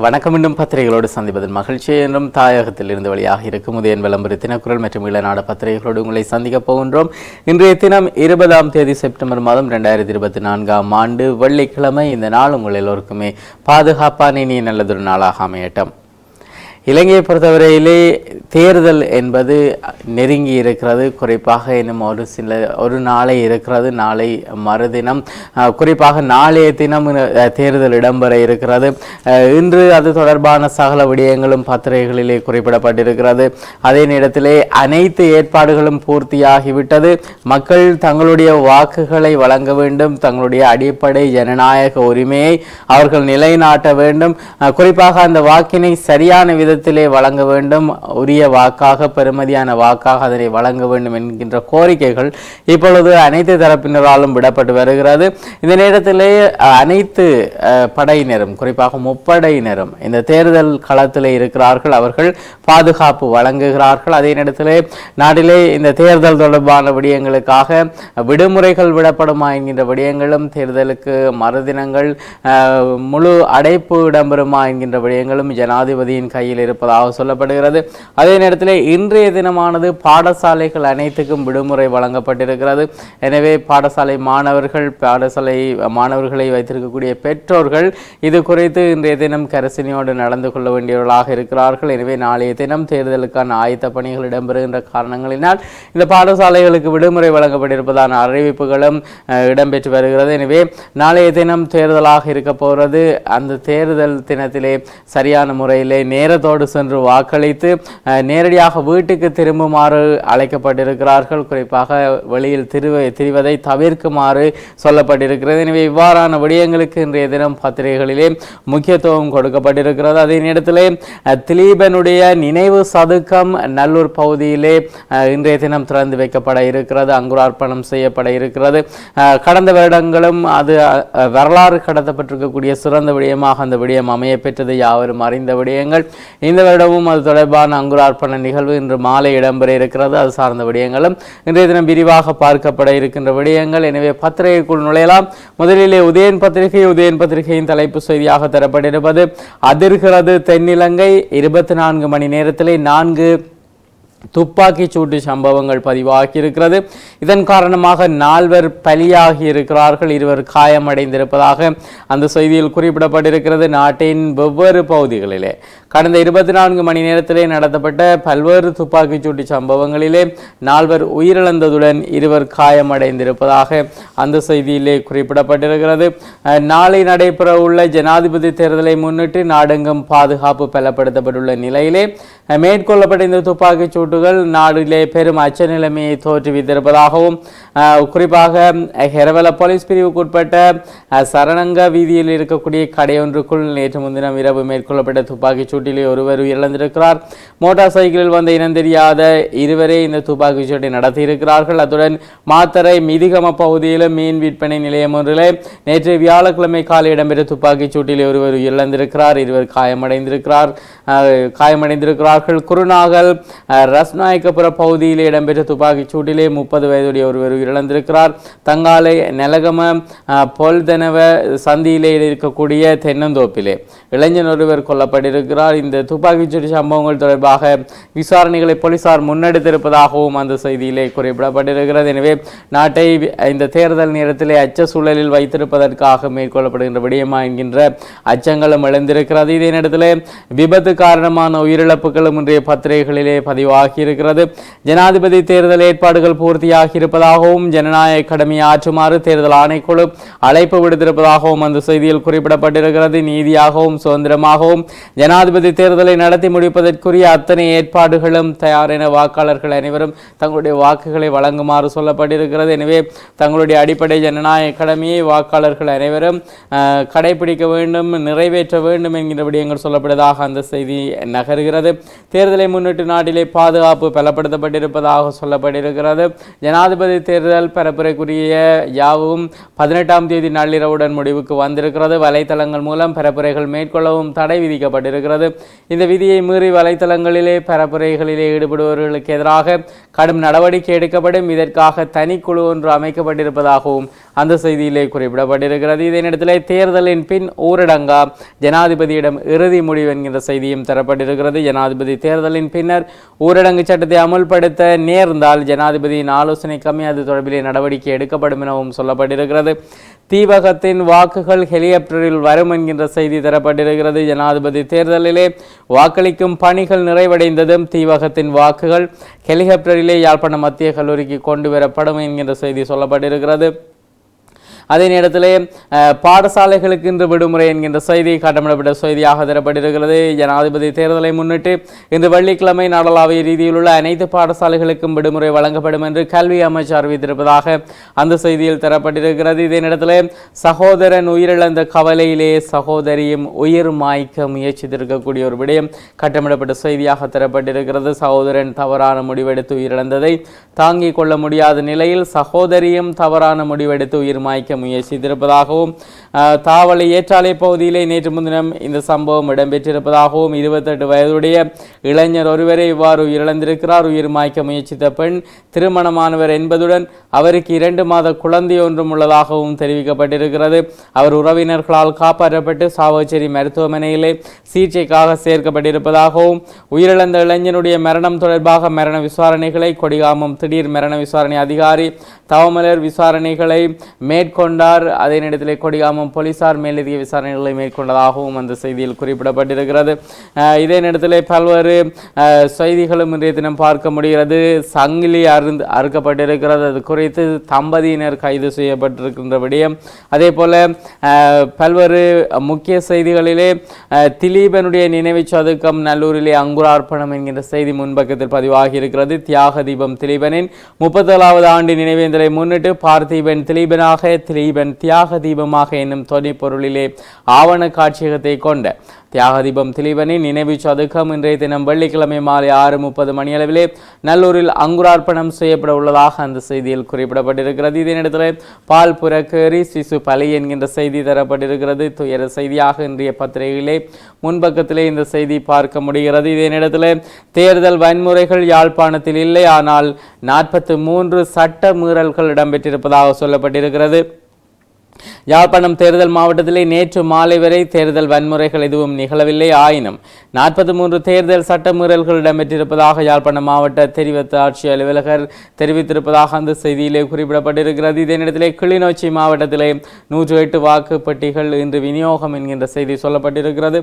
வணக்கம். இன்னும் பத்திரிகைகளோடு சந்திப்பதில் மகிழ்ச்சி. என்றும் தாயகத்தில் இருந்து வழியாக இருக்கும் உதயன் விளம்பர தினக்குரல் மற்றும் இளநாட பத்திரிகைகளோடு உங்களை சந்திக்கப் போகின்றோம். இன்றைய தினம் இருபதாம் தேதி செப்டம்பர் மாதம் ரெண்டாயிரத்தி இருபத்தி நான்காம் ஆண்டு வெள்ளிக்கிழமை. இந்த நாள் உங்கள் எல்லோருக்குமே பாதுகாப்பான இனிய நல்லதொரு நாளாக அமையட்டும். இலங்கையை பொறுத்தவரையிலே தேர்தல் என்பது நெருங்கி இருக்கிறது. குறிப்பாக இன்னும் ஒரு சில ஒரு நாளை இருக்கிறது. நாளை மறுதினம் குறிப்பாக நாளைய தினம் தேர்தல் இடம்பெற இருக்கிறது. இன்று அது தொடர்பான சகல விடயங்களும் பத்திரிகைகளிலே குறிப்பிடப்பட்டிருக்கிறது. அதே நேரத்திலே அனைத்து ஏற்பாடுகளும் பூர்த்தியாகிவிட்டது. மக்கள் தங்களுடைய வாக்குகளை வழங்க வேண்டும். தங்களுடைய அடிப்படை ஜனநாயக உரிமையை அவர்கள் நிலைநாட்ட வேண்டும். குறிப்பாக அந்த வாக்கினை சரியான விதத்தில் வழங்க வேண்டும் உரிய வாக்காக பெருமதியான வாக்காக அதனை வழங்க வேண்டும் என்கின்ற கோரிக்கைகள் இப்பொழுது அனைத்து தரப்பினராலும் விடப்பட்டு வருகிறது. இந்த நேரத்திலே அனைத்து படையினரும் குறிப்பாக முப்படையினரும் இந்த தேர்தல் களத்திலே இருக்கிறார்கள். அவர்கள் பாதுகாப்பு வழங்குகிறார்கள். அதே நேரத்திலே நாட்டிலே இந்த தேர்தல் தொடர்பான விடயங்களுக்காக விடுமுறைகள் விடப்படுமா என்கின்ற விடயங்களும் தேர்தலுக்கு மறுதினங்கள் முழு அடைப்பு இடம்பெறுமா என்கின்ற விடயங்களும் ஜனாதிபதியின் கையில் இருப்பதாக சொல்லப்படுகிறது. அதே நேரத்தில் இன்றைய தினமானது பாடசாலைகள் அனைத்துக்கும் விடுமுறை வழங்கப்பட்டிருக்கிறது. எனவே பாடசாலை மாணவர்கள் பாடசாலை மாணவர்களை வைத்திருக்கக்கூடிய பெற்றோர்கள் இது குறித்து இன்றைய தினம் கரசினியோடு நடந்து கொள்ள வேண்டியவர்களாக இருக்கிறார்கள். எனவே நாளைய தினம் தேர்தலுக்கான ஆயத்த பணிகள் இடம்பெறுகின்ற காரணங்களினால் இந்த பாடசாலைகளுக்கு விடுமுறை வழங்கப்பட்டிருப்பதான அறிவிப்புகளும் இடம்பெற்று வருகிறது. எனவே நாளைய தினம் தேர்தலாக இருக்க போகிறது அந்த தேர்தல் தினத்திலே சரியான முறையிலே நேரத்தோடு சென்று வாக்களித்து நேரடியாக வீட்டுக்கு திரும்புமாறு அழைக்கப்பட்டிருக்கிறார்கள். குறிப்பாக வெளியில் திரிவ திரிவதை தவிர்க்குமாறு சொல்லப்பட்டிருக்கிறது. எனவே இவ்வாறான விடயங்களுக்கு இன்றைய தினம் பத்திரிகைகளிலே முக்கியத்துவம் கொடுக்கப்பட்டிருக்கிறது. அதே நேரத்திலே திலீபனுடைய நினைவு சதுக்கம் நல்லூர் பகுதியிலே இன்றைய தினம் திறந்து வைக்கப்பட இருக்கிறது. அங்குரார்ப்பணம் செய்யப்பட இருக்கிறது. கடந்த வருடங்களும் அது வரலாறு கடத்தப்பட்டிருக்கக்கூடிய சிறந்த விடயமாக அந்த விடயம் அமைய பெற்றது யாவரும் அறிந்த விடயங்கள். இந்த வருடமும் அது தொடர்பான அங்குரார்ப்பண நிகழ்வு இன்று மாலை இடம்பெற இருக்கிறது. அது சார்ந்த விடயங்களும் இன்றைய தினம் விரிவாக பார்க்கப்பட இருக்கின்ற விடயங்கள். எனவே பத்திரிகைக்குள் நுழையலாம். முதலிலே உதயன் பத்திரிகை உதயன் பத்திரிகையின் தலைப்பு செய்தியாக தரப்பட்டிருப்பது. அதிர்கிறது தென்னிலங்கை இருபத்தி நான்கு மணி நேரத்திலே நான்கு துப்பாக்கிச் சூட்டு சம்பவங்கள் பதிவாகியிருக்கிறது. இதன் காரணமாக நால்வர் பலியாகி இருக்கிறார்கள். இருவர் காயமடைந்திருப்பதாக அந்த செய்தியில் குறிப்பிடப்பட்டிருக்கிறது. நாட்டின் வெவ்வேறு பகுதிகளிலே கடந்த இருபத்தி நான்கு மணி நேரத்திலே நடத்தப்பட்ட பல்வேறு துப்பாக்கிச் சூட்டு சம்பவங்களிலே நால்வர் உயிரிழந்ததுடன் இருவர் காயமடைந்திருப்பதாக அந்த செய்தியிலே குறிப்பிடப்பட்டிருக்கிறது. நாளை நடைபெற உள்ள ஜனாதிபதி தேர்தலை முன்னிட்டு நாடெங்கும் பாதுகாப்பு பலப்படுத்தப்பட்டுள்ள நிலையிலே மேற்கொள்ளப்பட்ட இந்த துப்பாக்கிச் சூட்டுகள் நாடிலே பெரும் அச்ச நிலைமையை தோற்றுவித்திருப்பதாகவும் குறிப்பாக ஹெரவல போலீஸ் பிரிவுக்குட்பட்ட சரணங்க வீதியில் இருக்கக்கூடிய கடையொன்றுக்குள் நேற்று முன்தினம் இரவு மேற்கொள்ளப்பட்ட துப்பாக்கிச் சூட்டிலே ஒருவர் உயிரிழந்திருக்கிறார். மோட்டார் சைக்கிளில் வந்த இனம் தெரியாத இருவரே இந்த துப்பாக்கி சூட்டை நடத்தியிருக்கிறார்கள். அத்துடன் மாத்தரை மிதிகம பகுதியிலும் மீன் விற்பனை நிலையம் ஒன்றிலே நேற்று வியாழக்கிழமை காலை இடம்பெற்ற துப்பாக்கிச் சூட்டிலே ஒருவர் உயிரிழந்திருக்கிறார். இருவர் காயமடைந்திருக்கிறார். காயமடைந்திருக்கிறார்கள். குருநாகல் ரஸ்நாயக்கபுர பகுதியில் இடம்பெற்ற துப்பாக்கிச் சூட்டிலே முப்பது வயதுடைய ஒருவர் உயிரிழந்திருக்கிறார். தங்காலை நெலகம பொல்தனவ சந்தியிலே இருக்கக்கூடிய தென்னந்தோப்பிலே இளைஞன் ஒருவர் கொல்லப்பட்டிருக்கிறார். இந்த துப்பாக்கிச்சூடு சம்பவங்கள் தொடர்பாக விசாரணைகளை போலீசார் முன்னெடுத்திருப்பதாகவும் அந்த செய்தியிலே குறிப்பிடப்பட்டிருக்கிறது. எனவே நாட்டை இந்த தேர்தல் நேரத்திலே அச்ச சூழலில் வைத்திருப்பதற்காக மேற்கொள்ளப்படுகின்ற விடயமா என்கின்ற அச்சங்களும் எழுந்திருக்கிறது. இதே நேரத்தில் விபத்து காரணமான உயிரிழப்புகளும் இன்றைய பத்திரிகைகளிலே பதிவாகி இருக்கிறது ஜனாதிபதி தேர்தல் ஏற்பாடுகள் பூர்த்தியாகி இருப்பதாகவும் ஜனநாயக கடமையை ஆற்றுமாறு தேர்தல் ஆணைக்குழு அழைப்பு விடுத்திருப்பதாகவும் அந்த செய்தியில் குறிப்பிடப்பட்டிருக்கிறது. நீதியாகவும் சுதந்திரமாகவும் ஜனாதிபதி தேர்தலை நடத்தி முடிப்பதற்குரிய அத்தனை ஏற்பாடுகளும் தயார் என வாக்காளர்கள் அனைவரும் தங்களுடைய வாக்குகளை வழங்குமாறு சொல்லப்பட்டிருக்கிறது. எனவே தங்களுடைய அடிப்படை ஜனநாயக கடமையை வாக்காளர்கள் அனைவரும் கடைபிடிக்க வேண்டும் நிறைவேற்ற வேண்டும் என்கிற விடயங்கள் சொல்லப்படுவதாக அந்த செய்தி நகர்கிறது. தேர்தலை முன்னிட்டு நாட்டிலே பாதுகாப்பு பாதுகாப்பு பலப்படுத்தப்பட்டிருப்பதாக சொல்லப்பட்டிருக்கிறது. ஜனாதிபதி தேர்தல் பரப்புரைக்குரிய யாவும் பதினெட்டாம் தேதி நள்ளிரவுடன் முடிவுக்கு வந்திருக்கிறது. வலைத்தளங்கள் மூலம் பரப்புரைகள் மேற்கொள்ளவும் தடை விதிக்கப்பட்டிருக்கிறது. இந்த விதியை மீறி வலைத்தளங்களிலே பரப்புரைகளிலே ஈடுபடுபவர்களுக்கு எதிராக கடும் நடவடிக்கை எடுக்கப்படும். இதற்காக தனிக்குழு ஒன்று அமைக்கப்பட்டிருப்பதாகவும் அந்த செய்தியிலே குறிப்பிடப்பட்டிருக்கிறது. இதே தேர்தலின் பின் ஊரடங்கா ஜனாதிபதியிடம் இறுதி முடிவு என்கின்ற செய்தியும் தரப்பட்டிருக்கிறது. ஜனாதிபதி தேர்தலின் பின்னர் ஊரடங்கு சட்டத்தை அமுல்படுத்த நேர்ந்தால் ஜனாதிபதியின் ஆலோசனை கம்மி அது தொடர்பிலே நடவடிக்கை எடுக்கப்படும் எனவும் சொல்லப்பட்டிருக்கிறது. தீவகத்தின் வாக்குகள் ஹெலிகாப்டரில் வரும் என்கின்ற செய்தி தரப்பட்டிருக்கிறது. ஜனாதிபதி தேர்தலிலே வாக்களிக்கும் பணிகள் நிறைவடைந்ததும் தீவகத்தின் வாக்குகள் ஹெலிகாப்டரிலே யாழ்ப்பாணம் மத்திய கல்லூரிக்கு கொண்டு வரப்படும் என்கின்ற செய்தி சொல்லப்பட்டிருக்கிறது. அதே நேரத்தில் பாடசாலைகளுக்கு இன்று விடுமுறை என்கின்ற செய்தி காட்டமிடப்பட்ட செய்தியாக தரப்பட்டிருக்கிறது ஜனாதிபதி தேர்தலை முன்னிட்டு இன்று வெள்ளிக்கிழமை நாடளாவிய ரீதியில் உள்ள அனைத்து பாடசாலைகளுக்கும் விடுமுறை வழங்கப்படும் என்று கல்வி அமைச்சர் அறிவித்திருப்பதாக அந்த செய்தியில் தரப்பட்டிருக்கிறது. இதே நேரத்திலே சகோதரன் உயிரிழந்த கவலையிலே சகோதரியும் உயிர் மாய்க்க முயற்சித்திருக்கக்கூடிய ஒரு விடயம் கட்டமிடப்பட்ட செய்தியாக தரப்பட்டிருக்கிறது. சகோதரன் தவறான முடிவெடுத்து உயிரிழந்ததை தாங்கிக் கொள்ள முடியாத நிலையில் சகோதரியும் தவறான முடிவெடுத்து உயிர் மாய்க்க முயற்சித்திருப்பதாகவும் அஹ், தாவலை ஏற்றாலை பகுதியிலே நேற்று முன்தினம் இந்த சம்பவம் இடம்பெற்றிருப்பதாகவும் இருபத்தெட்டு வயதுடைய இளைஞர் ஒருவரை இவ்வாறு உயிரிழந்திருக்கிறார். உயிர் மாய்க்க முயற்சித்த பெண் திருமணமானவர் என்பதுடன் அவருக்கு இரண்டு மாத குழந்தை ஒன்றும் உள்ளதாகவும் தெரிவிக்கப்பட்டிருக்கிறது. அவர் உறவினர்களால் காப்பாற்றப்பட்டு சாவச்சேரி மருத்துவமனையிலே சிகிச்சைக்காக சேர்க்கப்பட்டிருப்பதாகவும் உயிரிழந்த இளைஞனுடைய மரணம் தொடர்பாக மரண விசாரணைகளை கொடிகாமம் திடீர் மரண விசாரணை அதிகாரி தவமலர் விசாரணைகளை மேற்கொண்டார். அதே நேரத்தில் கொடிகாமம் போலீசார் மேலதிக விசாரணைகளை மேற்கொண்டதாகவும் அந்த செய்தியில் குறிப்பிடப்பட்டிருக்கிறது. இதே நேரத்தில் பல்வேறு செய்திகளும் இன்றைய தினம் பார்க்க முடிகிறது. சங்கிலி அருந்து அறுக்கப்பட்டிருக்கிறது. அது குறித்து தம்பதியினர் கைது செய்யப்பட்டிருக்கின்ற விடயம். அதே போல அஹ், பல்வேறு முக்கிய செய்திகளிலே திலீபனுடைய நினைவு சதுக்கம் நல்லூரிலே அங்குரார்ப்பணம் என்கின்ற செய்தி முன்பக்கத்தில் பதிவாகி இருக்கிறது தியாக தீபம் திலீபனின் முப்பத்தேழாவது ஆண்டு நினைவேந்தலை முன்னிட்டு பார்த்திபன் திலீபனாக திலீபன் தியாக தீபமாக என்னும் தொனி பொருளிலே ஆவண காட்சியகத்தை கொண்ட தியாகதீபம் திலீபனின் நினைவு சதுக்கம் இன்றைய தினம் வெள்ளிக்கிழமை மாலை ஆறு முப்பது மணியளவிலே நல்லூரில் அங்குரார்ப்பணம் செய்யப்பட உள்ளதாக அந்த செய்தியில் குறிப்பிடப்பட்டிருக்கிறது. இதனிடத்தில் பால் புறக்கேறி சிசு பலி என்கின்ற செய்தி தரப்பட்டிருக்கிறது. துயர செய்தியாக இன்றைய பத்திரிகையிலே முன்பக்கத்திலே இந்த செய்தி பார்க்க முடிகிறது. இதனிடத்தில் தேர்தல் வன்முறைகள் யாழ்ப்பாணத்தில் இல்லை ஆனால் நாற்பத்து மூன்று சட்ட மீறல்கள் இடம்பெற்றிருப்பதாக சொல்லப்பட்டிருக்கிறது. யாழ்ப்பாணம் தேர்தல் மாவட்டத்திலே நேற்று மாலை வரை தேர்தல் வன்முறைகள் எதுவும் நிகழவில்லை. ஆயினும் நாற்பத்தி மூன்று தேர்தல் சட்டமீறல்கள் இடம்பெற்றிருப்பதாக யாழ்ப்பாணம் மாவட்ட தெரிவித்த ஆட்சி அலுவலகர் தெரிவித்திருப்பதாக அந்த செய்தியிலே குறிப்பிடப்பட்டிருக்கிறது. இதே கிளிநொச்சி மாவட்டத்திலே நூற்று எட்டு வாக்குப்பட்டிகள் இன்று விநியோகம் என்கின்ற செய்தி சொல்லப்பட்டிருக்கிறது.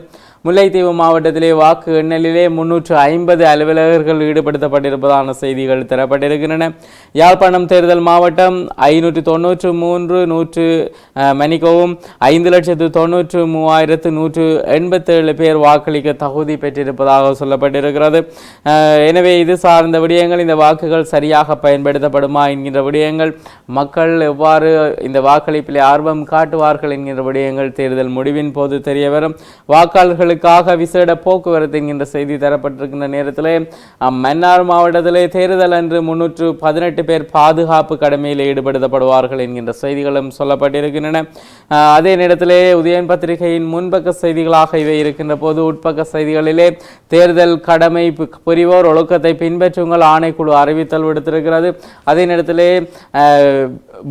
முல்லைத்தீவு மாவட்டத்திலே வாக்கு எண்ணலிலே முன்னூற்று ஐம்பது அலுவலகர்கள் ஈடுபடுத்தப்பட்டிருப்பதான செய்திகள் தரப்பட்டிருக்கின்றன. யாழ்ப்பாணம் தேர்தல் மாவட்டம் ஐநூற்று தொன்னூற்று மூன்று நூற்று மன்னிக்கவும். ஐந்து லட்சத்து தொன்னூற்று மூவாயிரத்து நூற்று எண்பத்தேழு பேர் வாக்களிக்க தகுதி பெற்றிருப்பதாக சொல்லப்பட்டிருக்கிறது. எனவே இது சார்ந்த விடயங்கள் இந்த வாக்குகள் சரியாக பயன்படுத்தப்படுமா என்கின்ற விடயங்கள் மக்கள் எவ்வாறு இந்த வாக்களிப்பிலே ஆர்வம் காட்டுவார்கள் என்கின்ற விடயங்கள் தேர்தல் முடிவின் போது தெரிய வரும். வாக்காளர்களுக்காக விசேட போக்குவரத்து என்கின்ற செய்தி தரப்பட்டிருக்கின்ற நேரத்திலே மன்னார் மாவட்டத்திலே தேர்தல் அன்று முன்னூற்று பதினெட்டு பேர் பாதுகாப்பு கடமையில் ஈடுபடுத்தப்படுவார்கள் என்கின்ற செய்திகளும் சொல்லப்பட்டிருக்கின்றன. அதே நேரத்திலே உதயன் பத்திரிகையின் முன்பக்க செய்திகளாக இவை இருக்கின்ற போது உட்பக்க செய்திகளிலே தேர்தல் கடமை புரிவோர் ஒழுக்கத்தை பின்பற்றுங்கள் ஆணைக்குழு அறிவித்தல் விடுத்திருக்கிறது. அதே நேரத்திலே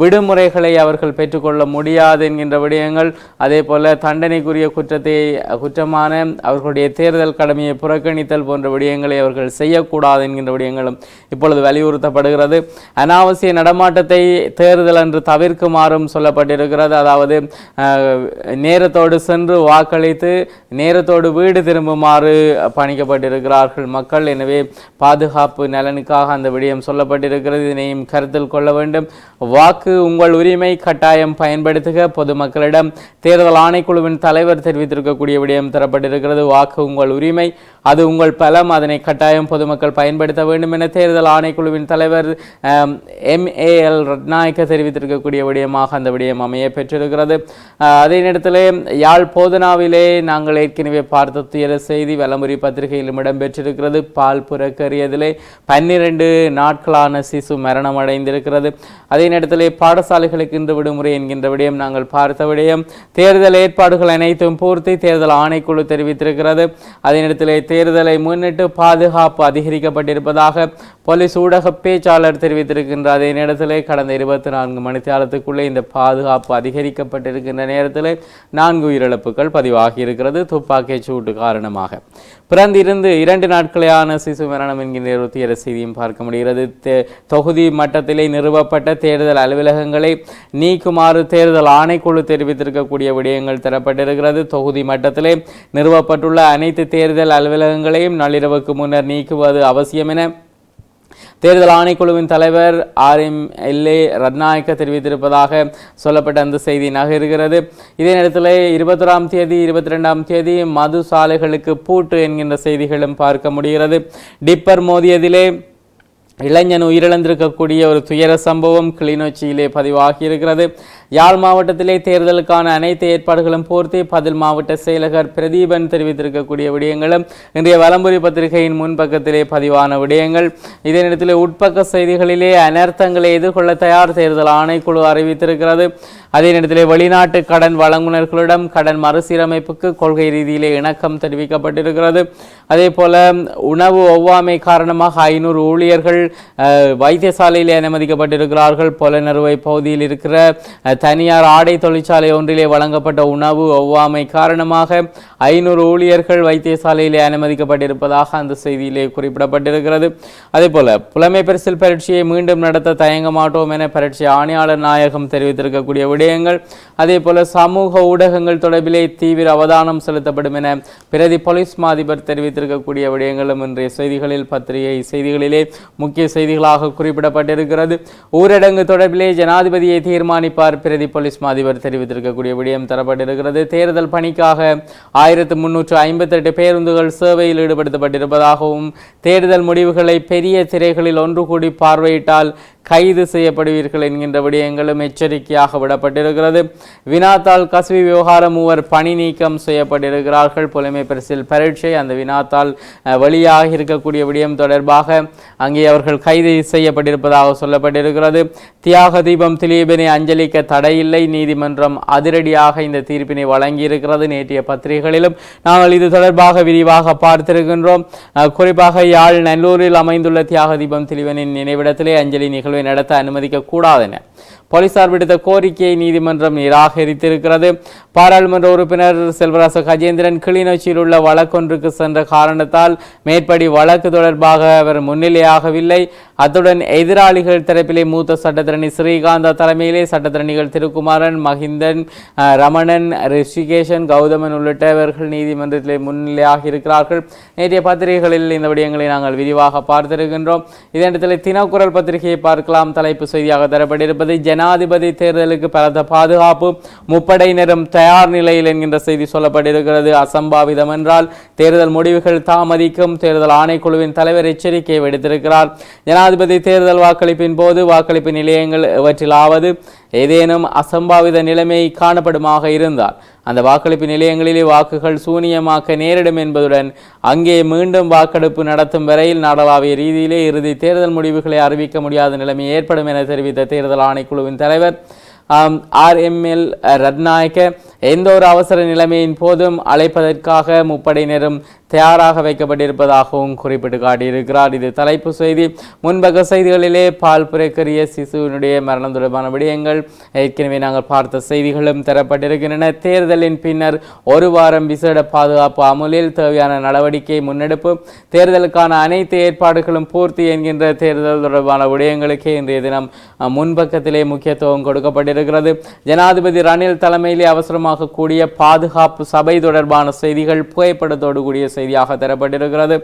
விடுமுறைகளை அவர்கள் பெற்றுக்கொள்ள முடியாது என்கின்ற விடயங்கள் அதே போல தண்டனைக்குரிய குற்றத்தை குற்றமான அவர்களுடைய தேர்தல் கடமையை புறக்கணித்தல் போன்ற விடயங்களை அவர்கள் செய்யக்கூடாது என்கின்ற விடயங்களும் இப்பொழுது வலியுறுத்தப்படுகிறது. அனாவசிய நடமாட்டத்தை தேர்தல் அன்று தவிர்க்குமாறும் சொல்லப்பட்டிருக்கிறது. அதாவது அஹ், நேரத்தோடு சென்று வாக்களித்து நேரத்தோடு வீடு திரும்புமாறு பணிக்கப்பட்டிருக்கிறார்கள் மக்கள். எனவே பாதுகாப்பு நலனுக்காக அந்த விடயம் சொல்லப்பட்டிருக்கிறது. இதனையும் கருத்தில் கொள்ள வேண்டும். வாக்கு உங்கள் உரிமை கட்டாயம் பயன்படுத்துக. பொதுமக்களிடம் தேர்தல் ஆணைக்குழுவின் தலைவர் தெரிவித்திருக்கக்கூடிய விடயம் தரப்பட்டிருக்கிறது. வாக்கு உங்கள் உரிமை அது உங்கள் பலம் அதனை கட்டாயம் பொதுமக்கள் பயன்படுத்த வேண்டும் என தேர்தல் ஆணைக்குழுவின் தலைவர் எம்ஏஎல் ரத்நாயக்க ரட்நாயக்க தெரிவித்திருக்கக்கூடிய விடயமாக அந்த விடயம் அமைய பெற்றிருக்கிறது. அதே நேரத்தில் யாழ் போதனாவிலே நாங்கள் ஏற்கனவே பார்த்த துயர செய்தி வலமுறை பத்திரிகையிலும் இடம்பெற்றிருக்கிறது. பால் புறக்கறியதிலே பன்னிரண்டு நாட்களான சிசு மரணம் அடைந்திருக்கிறது அதே நேரத்திலே பாடசாலைகளுக்கு இன்று விடுமுறை என்கின்ற விடயம் நாங்கள் பார்த்த விடயம். தேர்தல் ஏற்பாடுகள் அனைத்தும் பூர்த்தி தேர்தல் ஆணைக்குழு தெரிவித்திருக்கிறது. அதே நேரத்திலே தேர்தலை முன்னிட்டு பாதுகாப்பு அதிகரிக்கப்பட்டிருப்பதாக போலீஸ் ஊடக பேச்சாளர் தெரிவித்திருக்கின்ற அதே நேரத்தில் கடந்த இருபத்தி நான்கு மணித்தியாலத்துக்குள்ளே இந்த பாதுகாப்பு அதிகரிக்கப்பட்டிருக்கின்ற நேரத்தில் நான்கு உயிரிழப்புகள் பதிவாகி இருக்கிறது. துப்பாக்கிச் சூட்டு காரணமாக. பிறந்திருந்து இரண்டு நாட்களேயான சிசு மரணம் என்கின்ற ஒரு துயர செய்தியும் பார்க்க முடிகிறது. தொகுதி மட்டத்திலே நிறுவப்பட்ட தேர்தல் அலுவலகங்களை நீக்குமாறு தேர்தல் ஆணைக்குழு தெரிவித்திருக்கக்கூடிய விடயங்கள் தரப்பட்டிருக்கிறது. தொகுதி மட்டத்திலே நிறுவப்பட்டுள்ள அனைத்து தேர்தல் அலுவலகங்களையும் நள்ளிரவுக்கு முன்னர் நீக்குவது அவசியம் என தேர்தல் ஆணைக்குழுவின் தலைவர் ஆர் எம் எல்ஏ ரத்நாயக்க தெரிவித்திருப்பதாக சொல்லப்பட்ட அந்த செய்தி நகர்கிறது இதே நேரத்தில் இருபத்தொராம் தேதி இருபத்தி ரெண்டாம் தேதி மது சாலைகளுக்கு பூட்டு என்கின்ற செய்திகளும் பார்க்க முடிகிறது. டிப்பர் மோதியதிலே இளைஞன் உயிரிழந்திருக்கக்கூடிய ஒரு துயர சம்பவம் கிளிநொச்சியிலே பதிவாகி இருக்கிறது யாழ் மாவட்டத்திலே தேர்தலுக்கான அனைத்து ஏற்பாடுகளும் பூர்த்தி. பதில் மாவட்ட செயலகர் பிரதீபன் தெரிவித்திருக்கக்கூடிய விடயங்களும் இன்றைய வலம்புரி பத்திரிகையின் முன்பக்கத்திலே பதிவான விடயங்கள். இதே நேரத்தில் உட்பக்க செய்திகளிலே அனர்த்தங்களை எதிர்கொள்ள தயார் தேர்தல் ஆணைக்குழு அறிவித்திருக்கிறது. அதே நேரத்தில் வெளிநாட்டு கடன் வழங்குனர்களிடம் கடன் மறுசீரமைப்புக்கு கொள்கை ரீதியிலே இணக்கம் தெரிவிக்கப்பட்டிருக்கிறது. அதே போல உணவு ஒவ்வாமை காரணமாக ஐநூறு ஊழியர்கள் வைத்தியசாலையிலே அனுமதிக்கப்பட்டிருக்கிறார்கள். பொலனறுவை பகுதியில் இருக்கிற தனியார் ஆடை தொழிற்சாலை ஒன்றிலே வழங்கப்பட்ட உணவு ஒவ்வாமை காரணமாக ஐநூறு ஊழியர்கள் வைத்தியசாலையிலே அனுமதிக்கப்பட்டிருப்பதாக அந்த செய்தியிலே குறிப்பிடப்பட்டிருக்கிறது. அதே போல புலமை பரிசில் பரீட்சையை மீண்டும் நடத்த தயங்க மாட்டோம் என பரீட்சை ஆணையாளர் நாயகம் தெரிவித்திருக்கக்கூடிய விடயங்கள். அதே போல சமூக ஊடகங்கள் தொடர்பிலே தீவிர அவதானம் செலுத்தப்படும் என பிரதி போலீஸ் மாதிபர் தெரிவித்திருக்கக்கூடிய விடயங்களும் இன்றைய செய்திகளில் பத்திரிகை செய்திகளிலே முக்கிய செய்திகளாக குறிப்பிடப்பட்டிருக்கிறது. ஊரடங்கு தொடர்பிலே ஜனாதிபதியை தீர்மானிப்பார். பிரதி போலீஸ் மாதிபர் தெரிவித்திருக்கக்கூடிய விடயம் தரப்பட்டிருக்கிறது. தேர்தல் பணிக்காக ஆயிரத்து முன்னூற்று ஐம்பத்தெட்டு பேருந்துகள் சேவையில் ஈடுபடுத்தப்பட்டிருப்பதாகவும் தேர்தல் முடிவுகளை பெரிய திரைகளில் ஒன்று கூடி பார்வையிட்டால் கைது செய்யப்படுவீர்கள் என்கின்ற விடயங்களும் எச்சரிக்கையாக விடப்பட்டிருக்கிறது. வினாத்தால் கசிவி விவகாரம் மூவர் பணி நீக்கம் செய்யப்பட்டிருக்கிறார்கள். புலமை பரிசில் பரீட்சை அந்த வினாத்தாள் வழியாக வெளியாக இருக்கக்கூடிய விடயம் தொடர்பாக அங்கே அவர்கள் கைது செய்யப்பட்டிருப்பதாக சொல்லப்பட்டிருக்கிறது. தியாக தீபம் திலீபனை அஞ்சலிக்க தடையில்லை. நீதிமன்றம் அதிரடியாக இந்த தீர்ப்பினை வழங்கியிருக்கிறது நேற்றைய பத்திரிகைகளிலும். நாங்கள் இது தொடர்பாக விரிவாக பார்த்திருக்கின்றோம். குறிப்பாக யாழ் நல்லூரில் அமைந்துள்ள தியாக தீபம் திலீபனின் நினைவிடத்திலே அஞ்சலி நிகழ்வு நடத்த அனுமதிக்க கூடாதென போலீசார் விடுத்த கோரிக்கையை நீதிமன்றம் நிராகரித்திருக்கிறது. பாராளுமன்ற உறுப்பினர் செல்வராச கஜேந்திரன் கிளிநொச்சியில் உள்ள வழக்கொன்றுக்கு சென்ற காரணத்தால் மேற்படி வழக்கு தொடர்பாக அவர் முன்னிலையாகவில்லை. அத்துடன் எதிராளிகள் தரப்பிலே மூத்த சட்டத்திரணி ஸ்ரீகாந்தா தலைமையிலே சட்டத்திரணிகள் திருக்குமாரன் மகிந்தன் ரமணன் ரிஷிகேஷன் கௌதமன் உள்ளிட்டவர்கள் நீதிமன்றத்திலே முன்னிலையாக இருக்கிறார்கள் நேற்றைய பத்திரிகைகளில் இந்த விடயங்களை நாங்கள் விரிவாக பார்த்திருக்கின்றோம். இதனிடத்தில் தினக்குரல் பத்திரிகையை பார்க்கலாம். தலைப்பு செய்தியாக தரப்பட்டிருப்பது ஜனாதிபதி தேர்தலுக்கு பலத்த பாதுகாப்பு முப்படையினரும் தயார் நிலையில் என்கின்ற செய்தி சொல்லப்பட்டிருக்கிறது. அசம்பாவிதம் என்றால் தேர்தல் முடிவுகள் தாமதிக்கும் தேர்தல் ஆணைக்குழுவின் தலைவர் எச்சரிக்கை விடுத்திருக்கிறார். ஜனாதிபதி தேர்தல் வாக்களிப்பின் போது வாக்களிப்பு நிலையங்கள் இவற்றிலாவது ஏதேனும் அசம்பாவித நிலைமை காணப்படுமாக இருந்தால் அந்த வாக்களிப்பு நிலையங்களிலே வாக்குகள் சூனியமாக்க நேரிடும் என்பதுடன் அங்கே மீண்டும் வாக்கெடுப்பு நடத்தும் வரையில் நாடளாவிய ரீதியிலே இறுதி தேர்தல் முடிவுகளை அறிவிக்க முடியாத நிலைமை ஏற்படும் என தெரிவித்த தேர்தல் ஆணைக்குழுவின் தலைவர் ஆர்எம்எல் ரத்நாயக்க எந்த ஒரு அவசர நிலைமையின் போதும் அழைப்பதற்காக முப்படையினரும் தயாராக வைக்கப்பட்டிருப்பதாகவும் குறிப்பிட்டு காட்டியிருக்கிறார். இது தலைப்பு செய்தி. முன்பக்க செய்திகளிலே பால் புரைக்கரிய சிசுவினுடைய மரணம் தொடர்பான விடயங்கள் ஏற்கனவே நாங்கள் பார்த்த செய்திகளும் தரப்பட்டிருக்கின்றன. தேர்தலின் பின்னர் ஒரு வாரம் விசேட பாதுகாப்பு அமுலில் தேவையான நடவடிக்கை முன்னெடுப்பு தேர்தலுக்கான அனைத்து ஏற்பாடுகளும் பூர்த்தி என்கின்ற தேர்தல் தொடர்பான விடயங்களுக்கே இன்றைய தினம் முன்பக்கத்திலே முக்கியத்துவம் கொடுக்கப்பட்டிருக்கிறது. ஜனாதிபதி ரணில் தலைமையிலே அவசரமாக கூடிய பாதுகாப்பு சபை தொடர்பான செய்திகள் புகைப்படத்தோடு கூடிய செய்தியாக தரப்பட்டிருக்கிறது.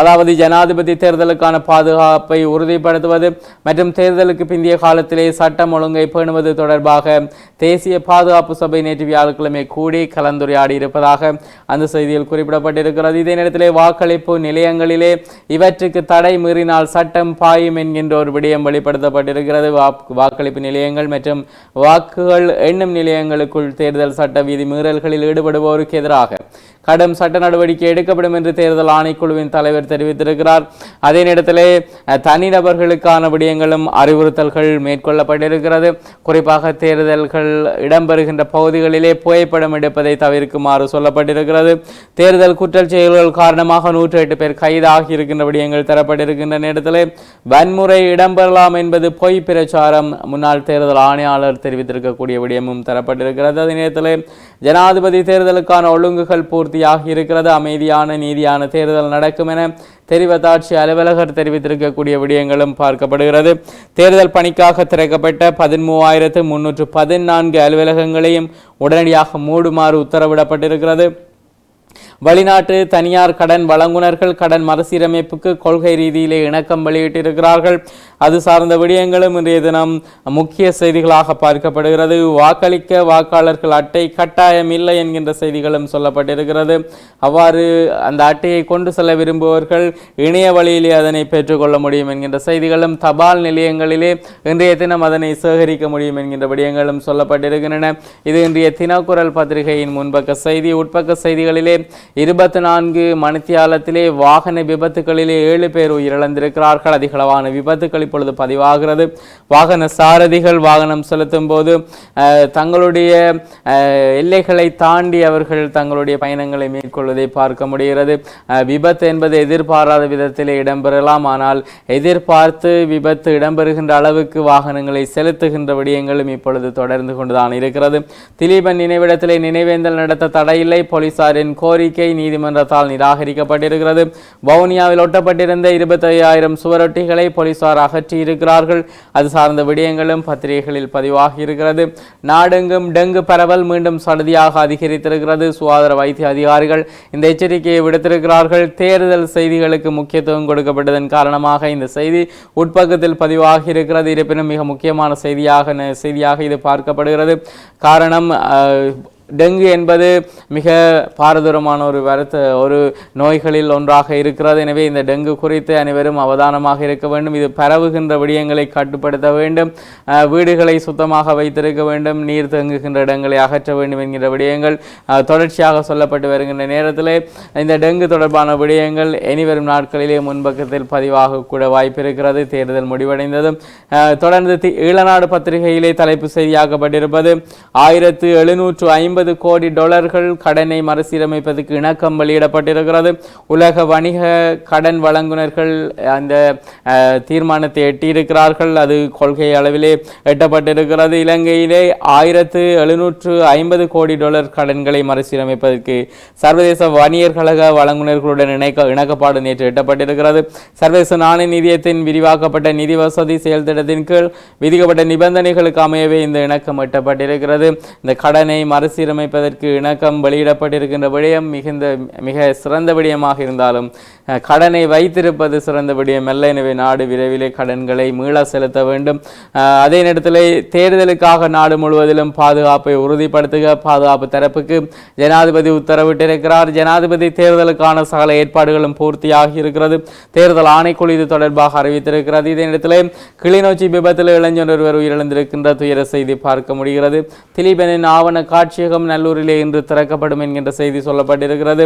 அதாவது ஜனாதிபதி தேர்தலுக்கான பாதுகாப்பை உறுதிப்படுத்துவது மற்றும் தேர்தலுக்கு பிந்தைய காலத்திலே சட்டம் ஒழுங்கை பேணுவது தொடர்பாக தேசிய பாதுகாப்பு சபை நேற்று வியாழக்கிழமை கூடி கலந்துரையாடி இருப்பதாக அந்த செய்தியில் குறிப்பிடப்பட்டிருக்கிறது. இதே நேரத்திலே வாக்களிப்பு நிலையங்களிலே இவற்றுக்கு தடை மீறினால் சட்டம் பாயும் என்கின்ற ஒரு விடயம் வெளிப்படுத்தப்பட்டிருக்கிறது. வாக்களிப்பு நிலையங்கள் மற்றும் வாக்குகள் எண்ணும் நிலையங்களுக்குள் தேர்தல் சட்டம் சட்ட விதி மீறல்களில் ஈடுபடுவோருக்கு எதிராக கடும் சட்ட நடவடிக்கை எடுக்கப்படும் என்று தேர்தல் ஆணைக்குழுவின் தலைவர் தெரிவித்திருக்கிறார். அதே நேரத்திலே தனிநபர்களுக்கான விடயங்களும் அறிவுறுத்தல்கள் மேற்கொள்ளப்பட்டிருக்கிறது. குறிப்பாக தேர்தல்கள் இடம்பெறுகின்ற பகுதிகளிலே புகைப்படம் எடுப்பதை தவிர்க்குமாறு சொல்லப்பட்டிருக்கிறது. தேர்தல் குற்றச் செயல்கள் காரணமாக நூற்றி எட்டு பேர் கைதாகி இருக்கின்ற விடயங்கள் தரப்பட்டிருக்கின்ற நேரத்திலே வன்முறை இடம்பெறலாம் என்பது பொய் பிரச்சாரம் முன்னாள் தேர்தல் ஆணையாளர் தெரிவித்திருக்கக்கூடிய விடயமும் தரப்பட்டிருக்கிறது. அதே நேரத்திலே ஜனாதிபதி தேர்தலுக்கான ஒழுங்குகள் பூர்த்தியாகி இருக்கிறது அமைதியான நீதியான தேர்தல் நடக்கும் என தெரிவத்தாட்சி அலுவலகர் தெரிவித்திருக்கக்கூடிய விடயங்களும் பார்க்கப்படுகிறது. தேர்தல் பணிக்காக திறக்கப்பட்ட பதிமூவாயிரத்து முன்னூற்று பதினான்கு அலுவலகங்களையும் உடனடியாக மூடுமாறு உத்தரவிடப்பட்டிருக்கிறது. வெளிநாட்டு தனியார் கடன் வழங்குனர்கள் கடன் மறுசீரமைப்புக்கு கொள்கை ரீதியிலே இணக்கம் வெளியிட்டிருக்கிறார்கள். அது சார்ந்த விடயங்களும் இன்றைய தினம் முக்கிய செய்திகளாக பார்க்கப்படுகிறது. வாக்களிக்க வாக்காளர்கள் அட்டை கட்டாயம் இல்லை என்கின்ற செய்திகளும் சொல்லப்பட்டிருக்கிறது. அவ்வாறு அந்த அட்டையை கொண்டு செல்ல விரும்புபவர்கள் இணைய வழியிலே அதனை பெற்றுக்கொள்ள முடியும் என்கின்ற செய்திகளும் தபால் நிலையங்களிலே இன்றைய தினம் அதனை சேகரிக்க முடியும் என்கின்ற விடயங்களும் சொல்லப்பட்டிருக்கின்றன. இது இன்றைய தினக்குரல் பத்திரிகையின் முன்பக்க செய்தி உட்பக்க செய்திகளிலே இருபத்தி நான்கு மணித்தியாலத்திலே வாகன விபத்துகளிலே ஏழு பேர் உயிரிழந்திருக்கிறார்கள். அதிகளவான விபத்துக்கள் இப்பொழுது பதிவாகிறது. வாகன சாரதிகள் வாகனம் செலுத்தும் போது தங்களுடைய எல்லைகளை தாண்டி அவர்கள் தங்களுடைய பயணங்களை மேற்கொள்வதை பார்க்க முடிகிறது. விபத்து என்பது எதிர்பாராத விதத்திலே இடம்பெறலாம். ஆனால் எதிர்பார்த்து விபத்து இடம்பெறுகின்ற அளவுக்கு வாகனங்களை செலுத்துகின்ற விடயங்களும் இப்பொழுது தொடர்ந்து கொண்டுதான் இருக்கிறது. திலீபன் நினைவிடத்திலே நினைவேந்தல் நடத்த தடையில்லை. போலீசாரின் கோரிக்கை நீதிமன்றத்தால் நிராகரிக்கப்பட்டிருக்கிறது. வவுனியாவில் ஒட்டப்பட்டிருந்த இருபத்தி ஐயாயிரம் சுவரொட்டிகளை போலீசார் அகற்றியிருக்கிறார்கள். அது சார்ந்த விடயங்களும் பத்திரிகைகளில் பதிவாகி இருக்கிறது நாடெங்கும் டெங்கு பரவல் மீண்டும் சடுதியாக அதிகரித்திருக்கிறது. சுகாதார வைத்திய அதிகாரிகள் இந்த எச்சரிக்கையை விடுத்திருக்கிறார்கள். தேர்தல் செய்திகளுக்கு முக்கியத்துவம் கொடுக்கப்பட்டதன் காரணமாக இந்த செய்தி உட்பக்கத்தில் பதிவாகி இருக்கிறது இருப்பினும் மிக முக்கியமான செய்தியாக செய்தியாக இது பார்க்கப்படுகிறது. காரணம் அஹ், டெங்கு என்பது மிக பாரதூரமான ஒரு வருத்த ஒரு நோய்களில் ஒன்றாக இருக்கிறது. எனவே இந்த டெங்கு குறித்து அனைவரும் அவதானமாக இருக்க வேண்டும். இது பரவுகின்ற விடயங்களை கட்டுப்படுத்த வேண்டும். வீடுகளை சுத்தமாக வைத்திருக்க வேண்டும். நீர் தேங்குகின்ற இடங்களை அகற்ற வேண்டும் என்கிற விடயங்கள் தொடர்ச்சியாக சொல்லப்பட்டு வருகின்ற நேரத்தில் இந்த டெங்கு தொடர்பான விடயங்கள் இனிவரும் நாட்களிலே முன்பக்கத்தில் பதிவாக கூட வாய்ப்பு இருக்கிறது தேர்தல் முடிவடைந்ததும் தொடர்ந்து தி- ஈழநாடு பத்திரிகையிலே தலைப்பு செய்தியாக்கப்பட்டிருப்பது ஆயிரத்து எழுநூற்று ஐம்பது ஐம்பது கோடி டாலர்கள் கடனை மறுசீரமைப்பதற்கு இணக்கம் வெளியிடப்பட்டிருக்கிறது. உலக வணிக கடன் வழங்குனர்கள் அந்த தீர்மானத்தை எட்டியிருக்கிறார்கள். அது கொள்கை அளவிலே எட்டப்பட்டிருக்கிறது. இலங்கையிலே ஆயிரத்து எழுநூற்று ஐம்பது கோடி டாலர் கடன்களை மறுசீரமைப்பதற்கு சர்வதேச வணிகர் கழக வழங்குனர்களுடன் இணைக்க இணக்கப்பாடு நேற்று எட்டப்பட்டிருக்கிறது. சர்வதேச நாணய நிதியத்தின் விரிவாக்கப்பட்ட நிதி வசதி செயல் திட்டத்தின் கீழ் விதிக்கப்பட்ட நிபந்தனைகளுக்கு அமையவே இந்த இணக்கம் எட்டப்பட்டிருக்கிறது. இந்த கடனை சீரமைப்பதற்கு இணக்கம் வெளியிடப்பட்டிருக்கின்ற விடயம் மிகுந்த மிக சிறந்த விடயமாக இருந்தாலும் கடனை வைத்திருப்பது சிறந்த விடயம் அல்ல. எனவே நாடு விரைவிலே கடன்களை மீள செலுத்த வேண்டும். அதே நேரத்தில் தேர்தலுக்காக நாடு முழுவதிலும் பாதுகாப்பை உறுதிப்படுத்துக பாதுகாப்பு தரப்புக்கு ஜனாதிபதி உத்தரவிட்டிருக்கிறார். ஜனாதிபதி தேர்தலுக்கான சகல ஏற்பாடுகளும் பூர்த்தியாகி இருக்கிறது. தேர்தல் ஆணைக்குழு இது தொடர்பாக அறிவித்திருக்கிறது. இதே நேரத்தில் கிளிநொச்சி விபத்தில் இளைஞர் ஒருவர் உயிரிழந்திருக்கின்ற துயர செய்தி பார்க்க முடிகிறது. திலீபனின் ஆவண காட்சியக காட்சியகம் நல்லூரிலே இன்று திறக்கப்படும் என்கின்ற செய்தி சொல்லப்பட்டிருக்கிறது.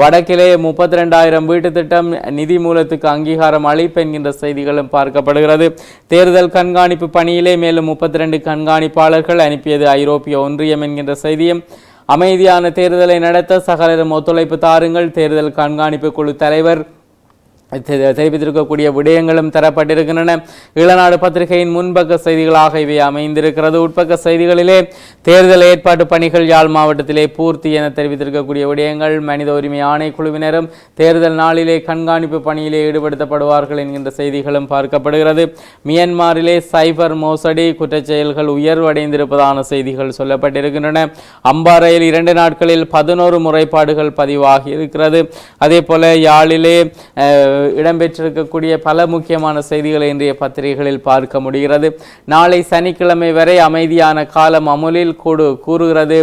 வடக்கிலே முப்பத்தி ரெண்டாயிரம் வீட்டு திட்டம் நிதி மூலத்துக்கு அங்கீகாரம் அளிப்பு என்கின்ற செய்திகளும் பார்க்கப்படுகிறது. தேர்தல் கண்காணிப்பு பணியிலே மேலும் முப்பத்தி ரெண்டு கண்காணிப்பாளர்கள் அனுப்பியது ஐரோப்பிய ஒன்றியம் என்கின்ற செய்தியும். அமைதியான தேர்தலை நடத்த சகலரும் ஒத்துழைப்பு தாருங்கள். தேர்தல் கண்காணிப்பு குழு தலைவர் தெரிவித்திருக்கக்கூடிய விடயங்களும் தரப்பட்டிருக்கின்றன. இளநாடு பத்திரிகையின் முன்பக்க செய்திகளாக இவை அமைந்திருக்கிறது. உட்பக்க செய்திகளிலே தேர்தல் ஏற்பாட்டு பணிகள் யாழ் மாவட்டத்திலே பூர்த்தி என தெரிவித்திருக்கக்கூடிய விடயங்கள் மனித உரிமை ஆணைக்குழுவினரும் தேர்தல் நாளிலே கண்காணிப்பு பணியிலே ஈடுபடுத்தப்படுவார்கள் என்கின்ற செய்திகளும் பார்க்கப்படுகிறது. மியன்மாரிலே சைபர் மோசடி குற்றச்செயல்கள் உயர்வடைந்திருப்பதான செய்திகள் சொல்லப்பட்டிருக்கின்றன. அம்பாறையில் இரண்டு நாட்களில் பதினோரு முறைப்பாடுகள் பதிவாகி இருக்கிறது அதே போல யாழிலே இடம்பெற்றிருக்கக்கூடிய பல முக்கியமான செய்திகளை இன்றைய பத்திரிகைகளில் பார்க்க முடிகிறது. நாளை சனிக்கிழமை வரை அமைதியான காலம் அமுலில் கூடு கூறுகிறது.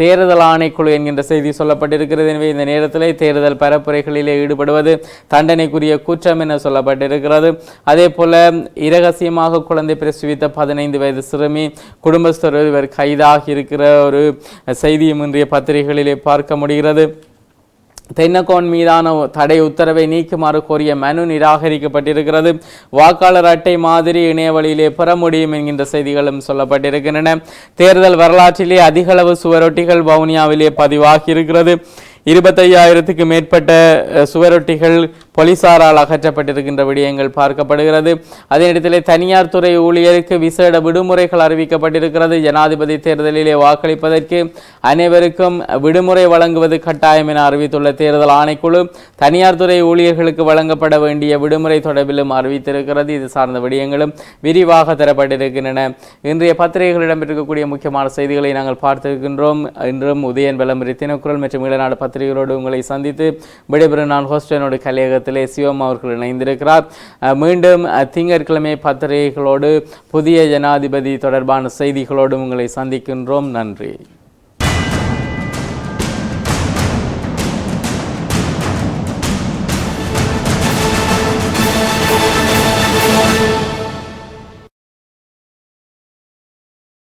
தேர்தல் ஆணைக்குழு என்கின்ற செய்தி சொல்லப்பட்டிருக்கிறது. எனவே இந்த நேரத்திலே தேர்தல் பரப்புரைகளிலே ஈடுபடுவது தண்டனைக்குரிய குற்றம் என சொல்லப்பட்டிருக்கிறது. அதே போல இரகசியமாக குழந்தை பிரசுவித்த பதினைந்து வயது சிறுமி குடும்பஸ்தர் இவர் கைதாகி இருக்கிற ஒரு செய்தியும் இன்றைய பத்திரிகைகளிலே பார்க்க முடிகிறது. தென்னகோன் மீதான தடை உத்தரவை நீக்குமாறு கோரிய மனு நிராகரிக்கப்பட்டிருக்கிறது. வாக்காளர் அட்டை மாதிரி இணையவழியிலே பெற முடியும் என்கின்ற செய்திகளும் சொல்லப்பட்டிருக்கின்றன. தேர்தல் வரலாற்றிலே அதிகளவு சுவரொட்டிகள் வவுனியாவிலே பதிவாகி இருக்கிறது இருபத்தையாயிரத்துக்கு மேற்பட்ட சுவரொட்டிகள் போலீசாரால் அகற்றப்பட்டிருக்கின்ற விடயங்கள் பார்க்கப்படுகிறது. அதே இடத்திலே தனியார் துறை ஊழியருக்கு விசேட விடுமுறைகள் அறிவிக்கப்பட்டிருக்கிறது. ஜனாதிபதி தேர்தலிலே வாக்களிப்பதற்கு அனைவருக்கும் விடுமுறை வழங்குவது கட்டாயம் என அறிவித்துள்ள தேர்தல் ஆணைக்குழு தனியார் துறை ஊழியர்களுக்கு வழங்கப்பட வேண்டிய விடுமுறை தொடர்பிலும் அறிவித்திருக்கிறது. இது சார்ந்த விடயங்களும் விரிவாக தரப்பட்டிருக்கின்றன. இன்றைய பத்திரிகைகளிடம் இருக்கக்கூடிய முக்கியமான செய்திகளை நாங்கள் பார்த்திருக்கின்றோம். இன்றும் உதயன் விளம்பரி தினக்குரல் மற்றும் இளநாடு பத்திரிகைகளோடு உங்களை சந்தித்து விடைபெறும் நான் ஹோஸ்டனோட கலையகத்திலே சிவம் அவர்கள் இணைந்திருக்கிறார். அஹ், மீண்டும் திங்கட்கிழமை பத்திரிகைகளோடு புதிய ஜனாதிபதி தொடர்பான செய்திகளோடு உங்களை சந்திக்கின்றோம். நன்றி.